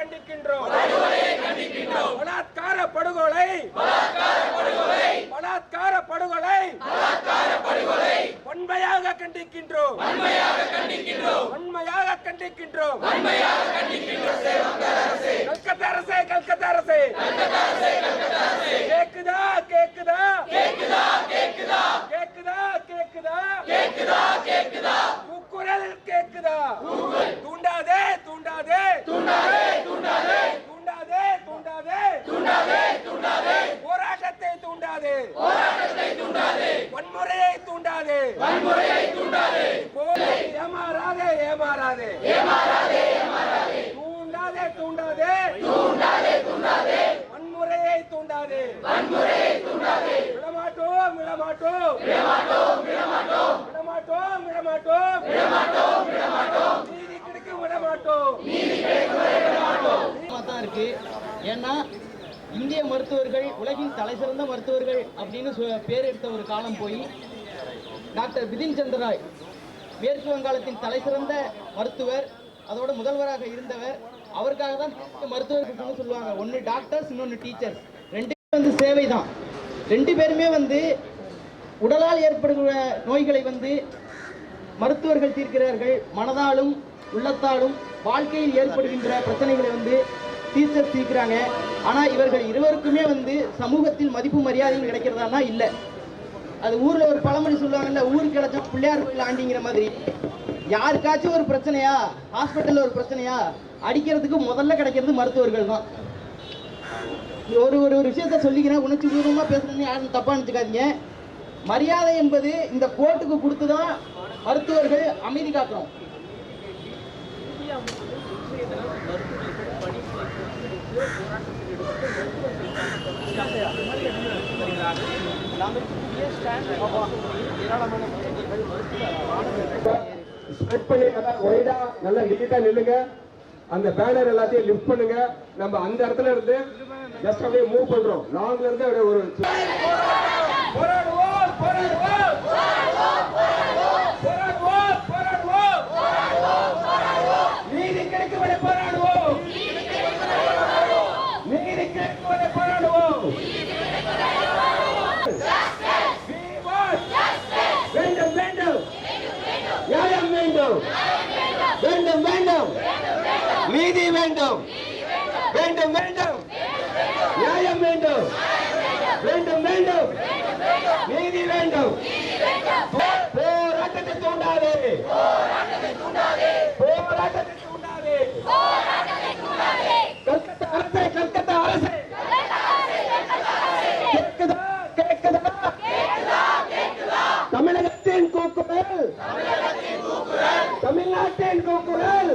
கண்டிக்கின்றோம். பலாத்கார படுகொலை பலாத்கார படுகொலை வன்மையாக கண்டிக்கின்றோம். வன்மையாக கண்டிக்கின்றோம். கல்கத்தா அரசே கல்கத்தா அரசே கேக்குதா கேக்குதா கேக்குதா கேக்குதா கேக்குதா கூக்குரல் கேக்குதா தூண்டாதே தூண்டாதே தூண்டாதே தூண்டாதே தூண்டாதே தூண்டாதே போராட்டத்தை தூண்டாதே வன்முறையை தூண்டாதே போரை ஏமாறாதே ஏமாறாதே. தூண்டாதே தூண்டாதே. வன்முறையை தூண்டாதே. விடமாட்டோம் விடமாட்டோம். விடமாட்டோம் விடமாட்டோம். நீதி கிடைக்க விடமாட்டோம். தான் இருக்கு ஏன்னா இந்திய மருத்துவர்கள் உலகின் தலைசிறந்த மருத்துவர்கள் அப்படின்னு சொ- பேர் எடுத்த ஒரு காலம் போய் டாக்டர் பிதின் சந்திராய் மேற்கு வங்காளத்தின் தலைசிறந்த மருத்துவர் அதோட முதல்வராக இருந்தவர். அவருக்காக தான் மருத்துவர்கள் சொல்லுவாங்க. ஒன்று டாக்டர்ஸ் இன்னொன்று டீச்சர்ஸ். ரெண்டு வந்து சேவை தான் ரெண்டு பேருமே வந்து உடலால் ஏற்படுகிற நோய்களை வந்து மருத்துவர்கள் தீர்க்கிறார்கள். மனதாலும் உள்ளத்தாலும் வாழ்க்கையில் ஏற்படுகின்ற பிரச்சனைகளை வந்து டீச்சர் தீர்க்கிறாங்க. ஆனால் இவர்கள் இருவருக்குமே வந்து சமூகத்தில் மதிப்பு மரியாதையும் கிடைக்கிறதானா இல்லை. அது ஊர்ல ஒரு பழமொழி சொல்லுவாங்கல்ல ஊருக்கு கிடைச்ச பிள்ளையார் கோயில் ஆண்டிங்கிற மாதிரி. யாருக்காச்சும் ஒரு பிரச்சனையா? ஹாஸ்பிட்டல்ல ஒரு பிரச்சனையா? அடிக்கிறதுக்கு முதல்ல கிடைக்கிறது மருத்துவர்கள் தான். ஒரு ஒரு ஒரு விஷயத்த சொல்லிக்கிறேன். உணர்ச்சி பூர்வமா பேசுறேன்னு யாரும் தப்பா நினைச்சுக்காதீங்க. மரியாதை என்பது இந்த கோர்ட்டுக்கு கொடுத்து தான் மருத்துவர்கள் அமைதி காக்கிறோம் ஸ்ப்ரெட் பண்ணி நல்லா ஒய்டா நல்லா நீட்டா நில்லுங்க. அந்த பேனர் எல்லாத்தையும் லிஃப்ட் பண்ணுங்க. நம்ம அந்த இடத்துல இருந்து ஜஸ்ட் அப்படியே மூவ் பண்றோம். லாங்ல இருந்து அப்படியே ஒரு போராடுவோம் போராடுவோம் போராடுவோம். வேண்டும் வேண்டும் நீதி வேண்டும் வேண்டும் வேண்டும் நியாயம் வேண்டும் வேண்டும் வேண்டும் நீதி வேண்டும் தமிழகத்தின் கூக்குரல் தமிழ்நாட்டின் கூக்குரல்